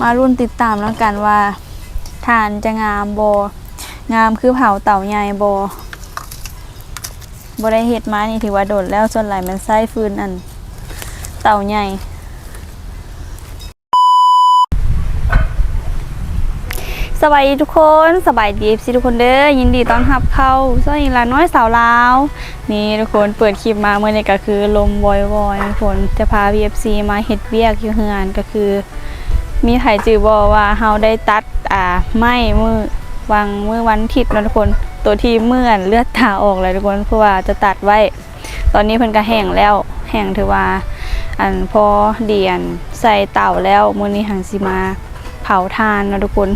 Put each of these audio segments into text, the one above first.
มารุ่นติดตามแล้วกันว่าทานจะงามบงามคือเผาเต่าใหญ่บบได้เฮ็ดมานี่ถือว่าโดดแล้วส่วนหลมันไส้ฟืนอัน เต่าใหญ่ สบายดีทุกคนสบายดีสิทุกคนเด้อยินดีต้อนรับเข้าสวัสดีลาน้อยสาวลาว นี่ทุกคนเปิดคลิปมาเมื่อนี้ก็คือลมวอยวอยทุกคนจะพา VFC มาเฮ็ดเวียกอยู่เฮือนก็คือ มีไผจือบอว่าเฮาได้ตัดอ่าไม้มือวางมือวันทิตย์นะทุกคนตัวที่เมื่อนเลือดตาออกเลยทุกคนเพราะว่าจะตัดไว้ ตอนนี้เพิ่นก็แห้งแล้วแห้งถือว่า อันพอเดียนใส่เต่าแล้วมื้อนี้หังสิมาเผาทานนะทุกคน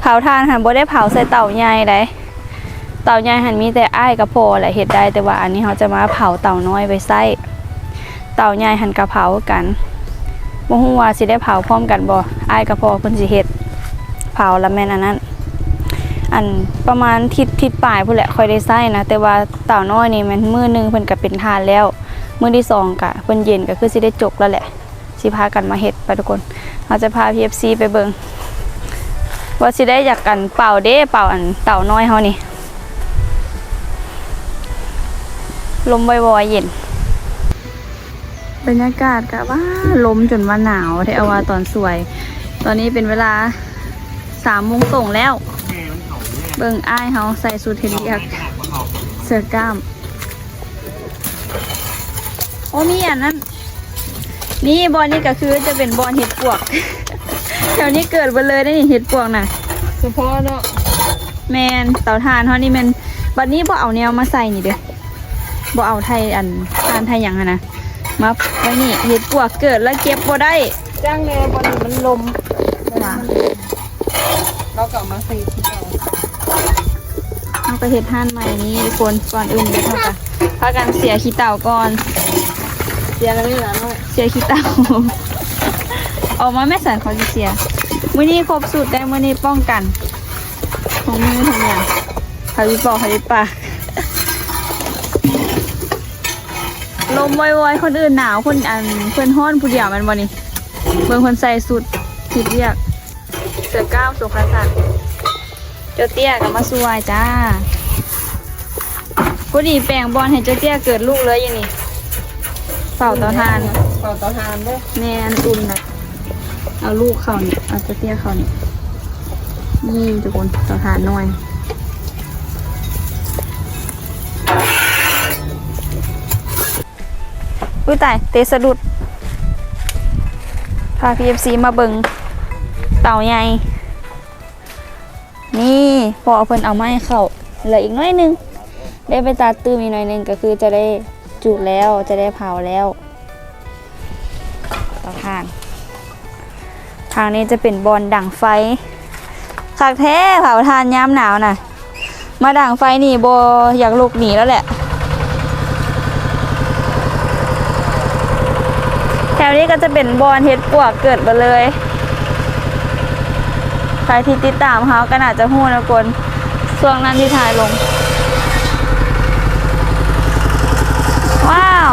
เผาทานหันบ่ได้เผาใส่เต่าใหญ่ได้เต่าใหญ่หันมีแต่อ้ายกับพอแหละเฮ็ดได้แต่ว่าอันนี้เขาจะมาเผาเต่าน้อยไปใส่เต่าใหญ่หันกระเผากัน บ่ฮู้ว่าสิได้เผาพร้อมกันบ่อ้ายกับพ่อเพิ่นสิเฮ็ดเผาล้วแม่นอันนั้น อันประมาณทิศทิศปลายพุ่นแหละค่อยได้ใส่นะแต่ว่าเต่าน้อยนี่มันมื้อหนึงเพิ่นก็เป็นทานแล้วมื้อที่สองก็เพิ่นเย็นก็คือสิได้จกแล้วแหละสิพากันมาเฮ็ดไปทุกคนเราจะพา PFC ไปเบิ่งว่าสิได้อยากกันเป่าเด้เป่าอันเต่าน้อยเฮานี่ลมบ่อยๆเย็น บรรยากาศก็ว่าลมจนว่าหนาวเทเอาว่าตอนสวย ตอนนี้เป็นเวลาสามโมงตรงแล้ว เบิ่งอ้ายเฮาใส่สูทเทเรียกเสื้อกล้าม โอ้มีอันนั้น นี่บอลนี่ก็คือจะเป็นบอลเห็ดปวก แถวนี้เกิดมาเลยได้นี่เห็ดปวกน่ะเฉพาะเนาะแมนเต่าทานเท่านี้แมนบัดนี้บ่เอาแนวมาใส่นี่เด้อบ่เอาไทยอันทานไทยหยังอะนะ มาไว้นี่เห็ดปวกเกิดแล้วเก็บบ่ได้จ้างแน่บอลมันลมว่ะเรากลับมาสีที่เราเอาไปเห็ดห่านใหม่นี้ทุกคนก่อนอื่นเดี๋ยวเท่ากันพากันเสียขี้เต่าก่อน เสียแล้วไม่เหลือเนาะเสียขี้เต่าออกมาแม่สันเขาจะเสียมื้อนี้ครบสูตรได้มื้อนี้ป้องกันของมือทำอย่างพาวิปอกพาวิปาก ลมวอยๆคนอื่นหนาวคนอันเพื่อนห้อนผู้เดียวแมันบ่นี่เบิ่งคนใส่สุดผิดเรียก เสือก้าวสุขสันต์เจ้าเตี้ยกับมาสวยจ้าผู้ดีแปลงบอลให้เจ้าเตี้ยเกิดลูกเลยอย่างนี้เป่าเตาทานเป่าเตาทานด้วยแม่นอุ่นนะเอาลูกเขานี่เอาเจ้าเตี้ยเขานี่นี่ทุกคนเตาทานหน่อย อุ้ยตายเตะสะดุดพา PFC มาเบิงเต่าใหญ่ นี่พอเอาเพิ่นเอาไม้เข้าเหลืออีกน้อยหนึง ได้ไปตัดตื้มอีกหน่อยหนึงก็คือจะได้จุแล้วจะได้เผาแล้วเต่าทานทางนี้จะเป็นบอลดั่งไฟคักแท้เผาทานยามหนาวน่ะ มาดั่งไฟนี่โบอยากลุกหนีแล้วแหละ ถวนี้ก็จะเป็นบอลเฮ็ดปวกเกิดมาเลยใครที่ติดตามเขาก็น่าจะหู้นะคนช่วงนั้นที่ถ่ายลง ว้าว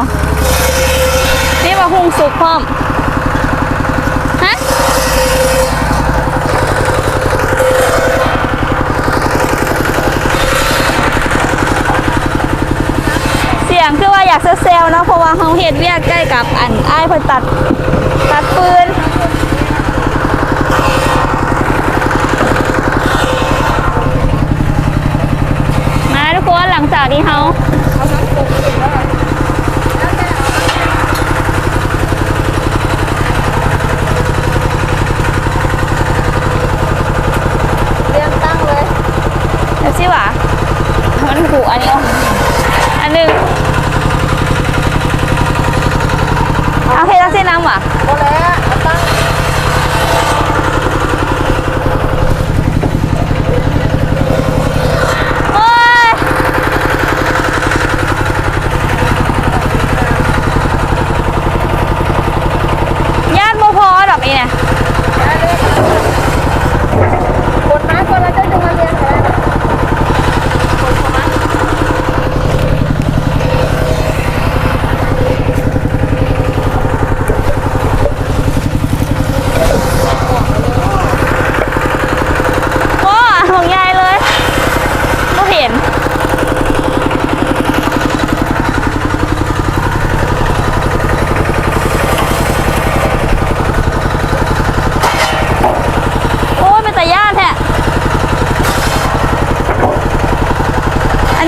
นี่มาหุงสุกพร้อม ฮะ เสียงคือว่าอยากเซลเนาะเพราะว่าเขาเฮ็ดเวียกใกล้กับอันอ้ายเพิ่นตัดตัดปืน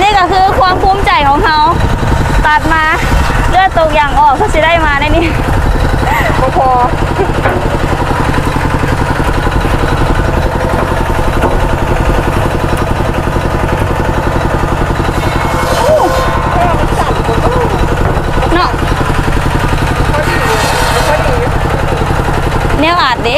นี่ก็คือความภูมิใจของเขาตัดมาเลือดตกอย่างออกเขาจได้มาในนี้พอเนี่ยอาดดิ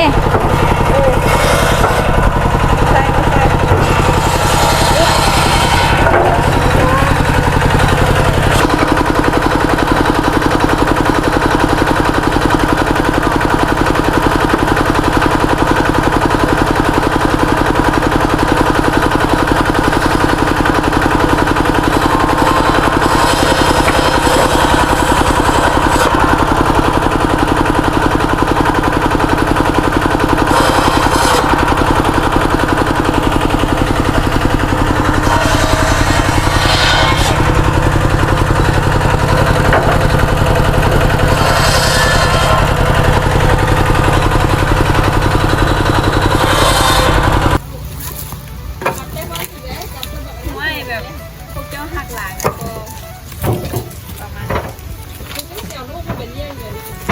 อุ้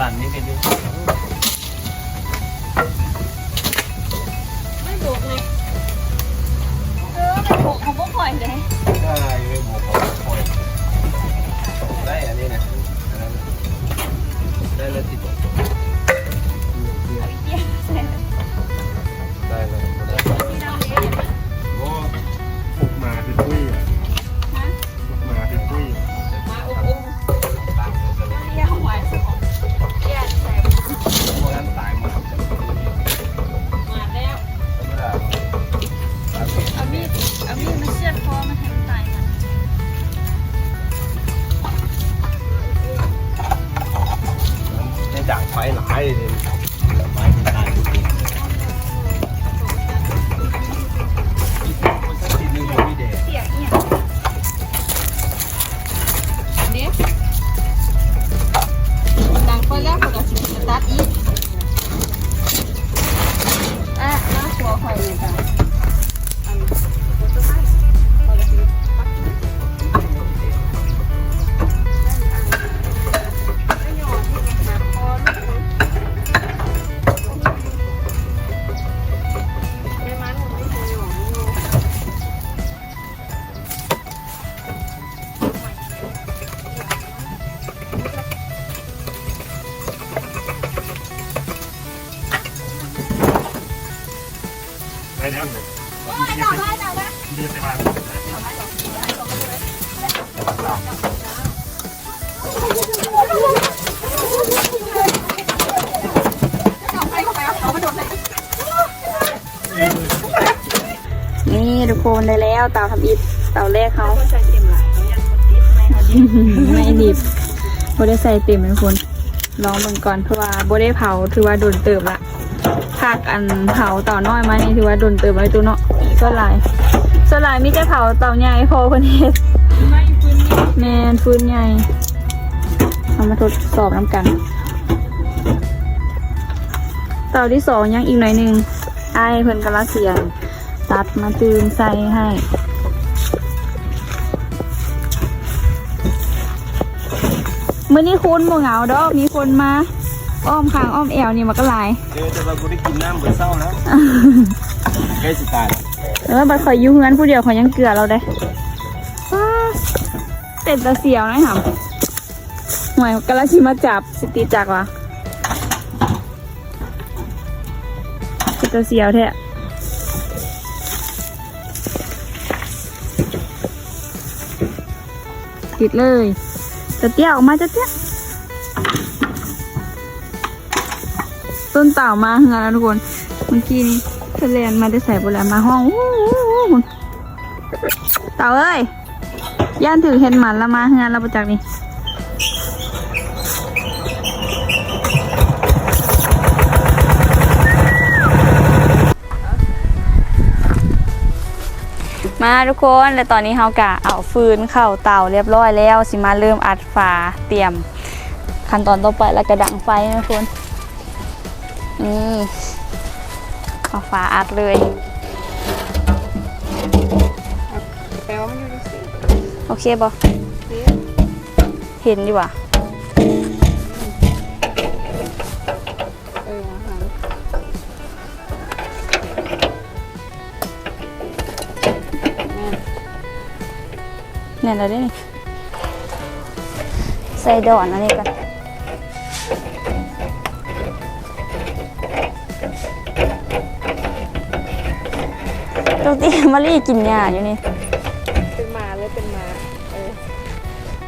สั่นๆนี่ มีดมาเชือดคอมันให้มันตายกันในด่างไฟหลายเลย เต่าแรกเขาใส่เต็มหลายเขายังบ่ติดไม่ดิไม่ดิบโบได้ใส่เต็มทุกคนลองเบิ่งก่อนเพราะว่าโบได้เผาถือว่าโดนเติมละภาคอันเผาเต่าน้อยมานี่ถือว่าโดนเติมเลยตัวเนาะส่วนหลายส่วนหลายมีแต่เผาเต่าใหญ่พอคนเฮ็ดไม่พื้นนี่แมนฟื้นใหญ่เอามาทดสอบน้ำกัน เต่าที่สองยังอีกหน่อยหนึ่งไอ้เพิ่นกระเสียงตัดมาตื่นใส่ให้ มื่อนี้คุณโมเหงาดอกมีคนมาอ้อมคางอ้อมแอวนี่มันก็หลายเจอแต่ว่ากูได้กินน้ำเหมือนเศร้าแล้วใกล้สิตายเออบัดข่อยอยุ่งเงินผู้เดียวข่อยยังเกลือเราได้ว้าเต็มตาเสียวนะหำหวยกะละชิมาจับสติจักวะเต็มตาเสียวแท้ติดเลย จะเตี้ยออกมาจะเตี้ยต้นเต่ามาเฮือนแล้วทุกคนเมื่อกี้นี้เธอเลนมาได้ใส่โบราณมาห้องเต่าเอ้ยย่านถือเห็นหมันละมาเฮือนเราประจักษ์นี่ มาทุกคนและตอนนี้เฮากะเอาฟืนเข้าเตาเรียบร้อยแล้ว สิมาเริ่มอัดฝาเตรียม ขั้นตอนต่อไปแล้วก็ดังไฟนะทุกคนนี่เอาฝาอัดเลยแปลว่ามันอยู่ในสีโอเคบอสีเห็นดีกว่า น่นแล้วเด้นี่ใส่ดอนอันนี้กันตรงที่มารีกินยาอยู่นี่ เป็นหมาหรือเป็นหมาเออ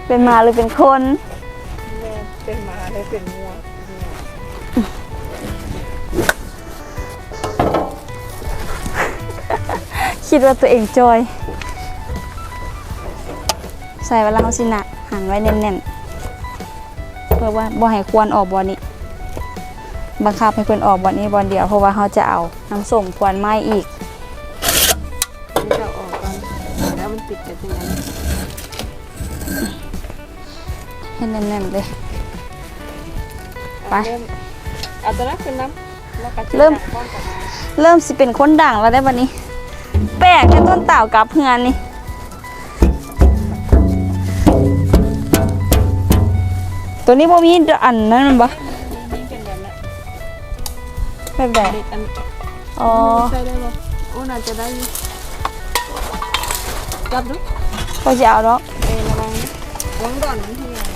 เป็นหมาหรือเป็นคน แม่เป็นหมาหรือเป็นงัวเนี่ยคิดว่าตัวเองจอยใส่เวลาเขาสินะหันไว้แน่นๆ เพื่อว่าบ่ให้ควรออกบอนี้ บังคับให้เพิ่นออกบอนี้บอลเดียว เพราะว่าเขาจะเอาน้ำส้มควรไม้อีกนี่จะออกก่อนแล้วมันติดกันตรงนั้นให้แน่นๆเลยไปเริ่มเอาตัวนั้นขึ้นน้ำแล้วก็จะเริ่มก้อนกับมาเริ่มสิเป็นคนดังแล้วได้บัดนี้ แปลกแค่ต้นเต่ากับเพื่อนนี่ ตัวนี้บ่มีอันนั้นมันบ่นี่เป็นแบบนั้นแบบไหนเด็กอันอ๋อใส่ได้บ่โอ้น่าจะได้อยู่จับดูก็จะเอาเนาะเออระวังระวังดอนมันทีเดียว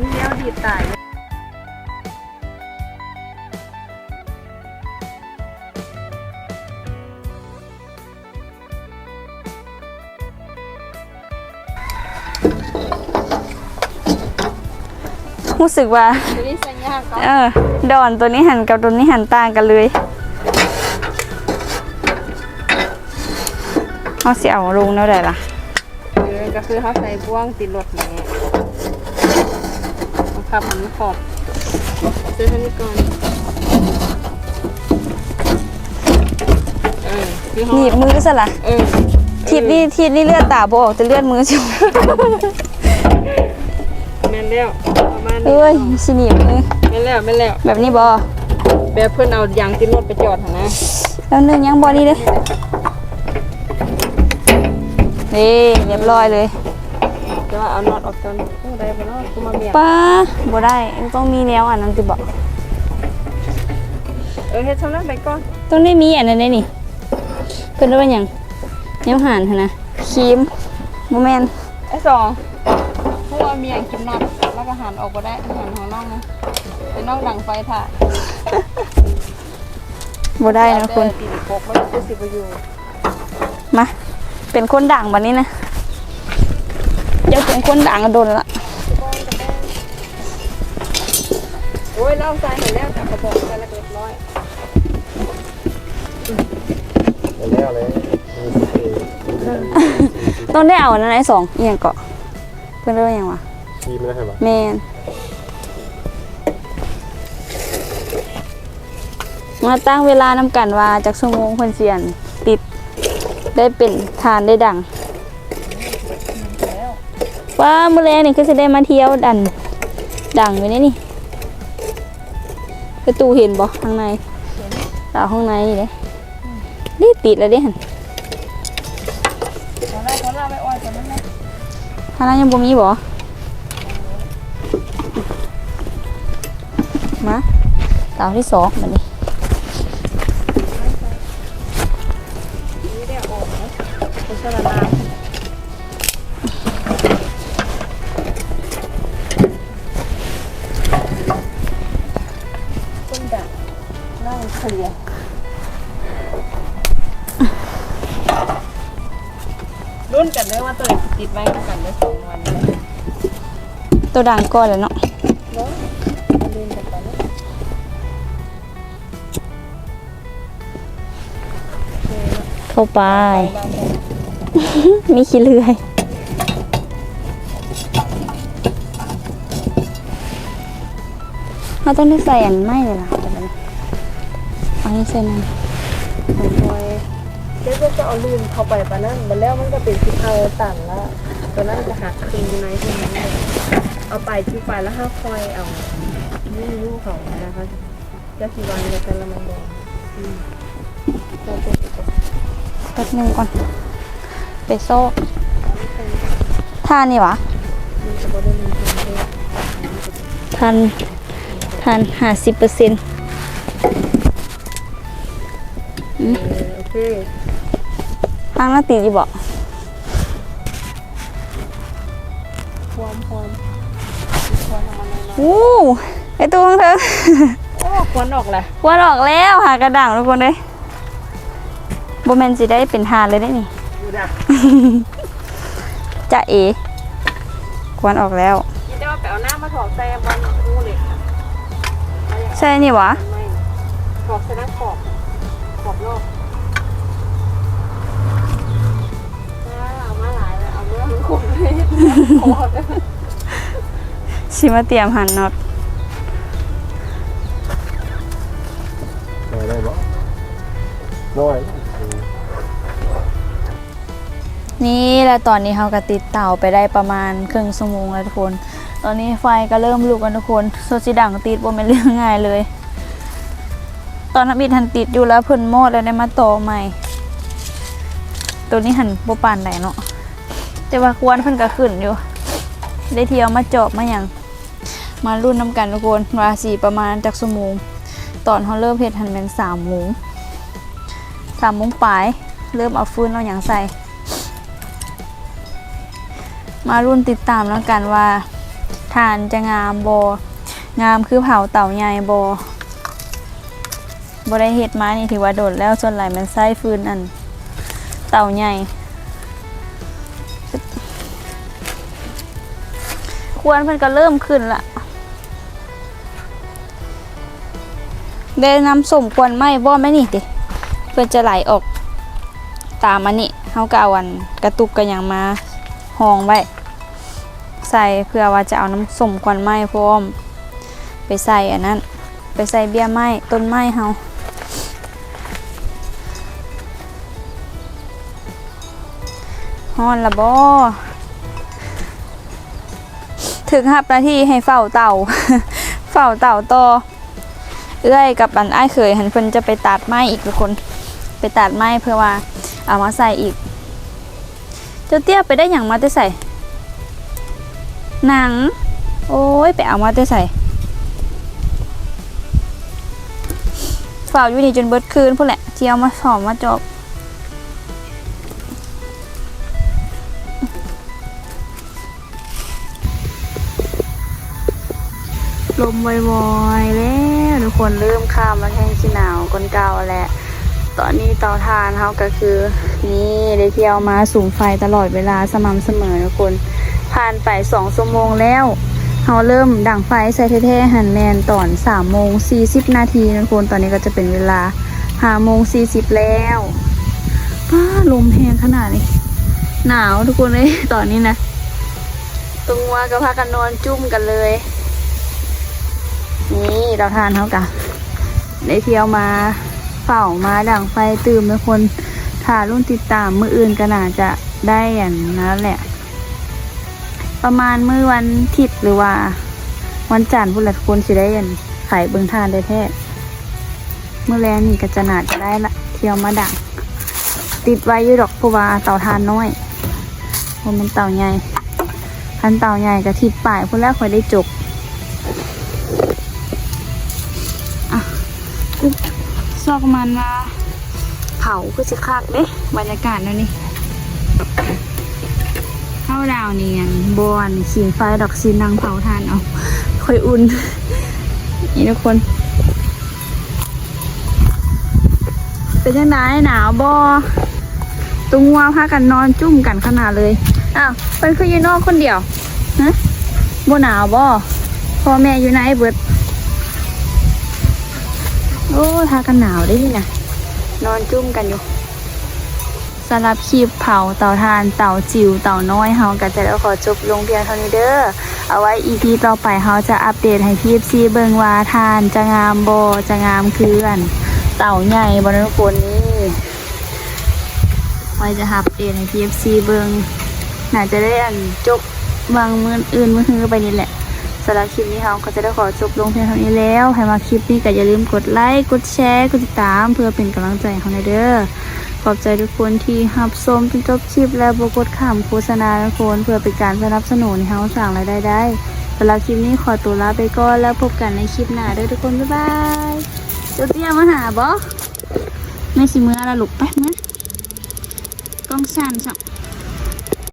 นี่แล้วดีดตาย รู้สึกว่าตัวนี้ใส่ยากก็เออดอนตัวนี้หันกับตัวนี้หันต่างกันเลยเอาสิเอาลงแล้วได้ล่ะเออก็คือเขาใส่บ่วงติดรถอย่างเงี้ยบังคับมันขอบซื้อเท่านี้ก่อนเออคือหเขานีบมือซะล่ะเออทีบนี่ทีบนี่เลือดตาบออกแต่เลือดมือจิวแม่นแล้วประ มาณนี้เอ้ยสิหนีบมือแม่นแล้วแม่นแล้วแบบนี้บอแบบเพื่อนเอายางติดรถไปจอดหั่นนะแล้วนึงยังบอนี่เลยนี่เรียบร้อยเลยจะว่าเอาน็อตออกจนโอ้ได้บ่เนาะกูมาเมียงป้าบ่ได้ต้องมีแนวอันนั้นติบอกเออเฮ็ดเท่านั้นไปก่อนต้องได้มีอันนั้นได้นี่เพิ่นเรียกว่าหยังแนวหันหั่นนะครีมบ่แม่นไอ้สองเพราะว่าเมียงกินน็อต แล้วก็หันออกบ่ได้หันของน้องนะเป็นน้องดังไฟถ่าบ่ได้นะคุณตีโกกมันจะสิบ่อยู่มาเป็นคนด่างบัดนี้นะเดี๋ยวเป็นคนด่างก็โดนละโอ้ยเล่าใจเห็นแล้วจากกระบอกกันแล้วเรียบร้อยไปแล้วเลยมีสเปรย์ต้องได้เอาอันนั้นไอ้สองอีหยังเกาะเพิ่นเรียกว่าหยังวะ ทีมแล้วใช่ปะแม่นมาตั้งเวลานำกันว่าจากชั่วโมงเพิ่นเสียนติดได้เป็นทานได้ดัง ว่ามื้อแลงนี่คือสิได้มาเที่ยวดัน ดังอยู่นี่นี่ประตูเห็นบ่ข้างในดาวข้างในนี่เด้นี่ติดแล้วเด้หั่นตอนแรกเขาเล่าไปอ้อยตอนนั้นแหละข้างในยังบ่มีบ่ ดาวที่สองบัดนี้นี่ได้ออกนะเป็นสระลาต้นแบบนั่งเคลียร์รุ่นกันเลยว่าตัวเองติดไว้กันได้สองวันเลยตัวดังก่อนแล้วเนาะเนาะ เข้าไปบางคนมีขี้เลื่อยเราต้องได้ใส่อันไม้เลยล่ะเอันนี้ใส่น้ผมคอยเดี๋ยวจะเอาลืมเข้าไปปะนั่นมันแล้วมันก็เป็นสิบเอาตันละตัวนั้นจะหักคืนในตรงนั้เอาไปที่ไปแล้วห้าคอยเอานี่ลูกเขานะคะจะกี่วันจะกันละมันบอก ป๊บหนึงก่อนเปโซ่ท่านี่หวะมันจะบ่ได้มีทางเลือกทัน ทันห้าสิบเปอร์เซ็นต์เออโอเคทางหน้าตีดีบอกความความควันออกมาหน่อยวู้ไอตัวของเธอๆโอ้ควันออกแหละวันออกแล้วหากระด่างทุกคนเลยโบแมนสิได้เป็นทานเลยได้นี่ดูนะจะเอควันออกแล้วคิดได้ว่าไปเอาหน้ามาถอดแซมวันงูเหล็กค่ะใช่นี่หวะไม่ถอดแซมขอบขอบรอบเอามาหลายเลยเอาเมื่อมันคมเลยขอบเลยชิมาเตรียมหันน็อตได้ได้บ่น้อย นี่แล้วตอนนี้เขาก็ติดเต่าไปได้ประมาณครึ่งชั่วโมงแล้วทุกคน ตอนนี้ไฟก็เริ่มลุกกันทุกคนโซซิดังติดบ่เป็นเรื่องง่ายเลย ตอนนั้นบิดหันติดอยู่แล้วเพิ่นโมดแล้วได้มาต่อใหม่ ตัวนี้หันบ่ปานไหนเนาะแต่ว่าควรเพิ่นก็ขึ้นอยู่ ได้เที่ยวมาจอบมาอย่างมารุ่นน้ำกันทุกคนวาสีประมาณจากชั่วโมงตอนเขาเริ่มเฮ็ดหันเป็นสามโมงสามโมงปลายเริ่มเอาฟืนเอาอย่างใส่ มารุ่นติดตามแล้วกันว่าทานจะงามบงามคือเผาเต่าใหญ่บบได้เฮ็ดมานี่ถือว่าโดดแล้วส่วนหลมันไส้ฟืนอัน เต่าใหญ่ควรเพิ่นก็เริ่มขึ้นละได้น้ำส้มควรไหมบ่แม่นี่ติเพื่อจะไหลออกตามอันนี้เฮาก็เอาอันกระตุกกันอย่างมาห้องไว้ ใส่เพื่อว่าจะเอาน้ำส้มควันไม้พร้อม ไปใส่อันนั้น ไปใส่เบี้ยไม้ต้นไม้เฮาฮ้อนละบ่ถึงหับนาที่ให้เฝ้าเต่า เฝ้าเต่าต่อเอื้อยกับอันอ้ายเคยหันเพิ่นจะไปตัดไม้อีกทุกคน ไปตัดไม้เพื่อว่าเอามาใส่อีกเจ้าเตี้ยไปได้อย่างมาแต่ใส่ หนัง โอ้ย ไปเอามาแต่ใส่เฝ้าอยู่นี่จนเบิดคืนพุ่นแหละที่เอามาสอมมาจบลมวอยๆแล้วทุกคนเริ่มข้ามแล้วแห้งสิหนาวคนเก่าแล้วตอนนี้เตาทานเขาก็คือ นี่ได้เที่ยวมาสูงไฟตลอดเวลาสม่ำเสมอทุกคน ผ่านไปสองชั่วโมงแล้วเขาเริ่มดังไฟใส่แท้ๆหันแมนตอนสามโมงสี่สิบนาทีนะทุกคนตอนนี้ก็จะเป็นเวลาห้าโมงสี่สิบแล้วป้าลมแรงขนาดนี้ หนาวทุกคนเลยตอนนี้นะตรงวัวก็พากันนอนจุ่มกันเลย นี่เราทานเขากะได้เที่ยวมาเฝ้ามาดังไฟตื่มทุกคนถ้ารุ่นติดตามมืออื่นก็น่าจะได้อย่างนั้นแหละ ประมาณมื้อวันอาทิตย์หรือว่า วันจันทร์พุ่นละทุกคนสิได้ยันขายเบิ่งทานได้แท้มื้อแรงนี่ก็จะนาจะได้ละเที่ยวมาดังติดไว้อยู่ดอกเพราะว่าเต่าทานน้อยเพราะมันเต่าใหญ่คันเต่าใหญ่ก็ทิดป่ายพุ่นแล้วค่อยได้จกซอกมันว่าเผาคือสิคักเด้บรรยากาศแล้วนี่ ข้าวดาวนี่ยังบอนขีไฟดอกซีนางเผาทานเอาค่อยอุ่น นี่ทุกคน เป็นยังไงหนาวบอตุงว่าพากันนอนจุ่มกันขนาดเลย อ้าวเป็นคืออยูนอกคนเดียวฮะบ่หนาวบอพ่อแม่อยู่ไหนเบิด โอ้ทากันหนาวได้ที่นะนอนจุ่มกันอยู่ สำหรับคลิปเผาเต่าทานเต่าจิ๋วเต่าน้อยเฮาก็จะได้ขอจบลงเพียงเท่านี้เด้อเอาไว้อีพีต่อไปเฮาจะอัปเดตให้พี่ซีเบิงว่าทานจะงามโบจะงามเคลื่อน เต่าใหญ่บนทุกคนนี่ไว้จะหับเองใน PFC เบิงน่าจะได้อันจบบางมืออื่นมือฮือไปนี่แหละสำหรับคลิปนี้เราก็จะได้ขอจบลงเพียงเท่านี้แล้ว ใครมาคลิปนี้ก็อย่าลืมกดไลค์ กดแชร์ กดติดตาม เพื่อเป็นกำลังใจให้เราเด้อ ขอบใจทุกคนที่หับชมจนจบคลิปและบกดข่ำโฆษณาทุกคนเพื่อเป็นการสนับสนุนให้เราสั่งรายได้ได้สำหรับคลิปนี้ขอตัวลาไปก่อนแล้วพบกันในคลิปหน้าด้วยทุกคนบ๊ายบายเจ้าเตี้ยมาหาบอไม่สิมือละลูกไปมือกล้องสั่นสัก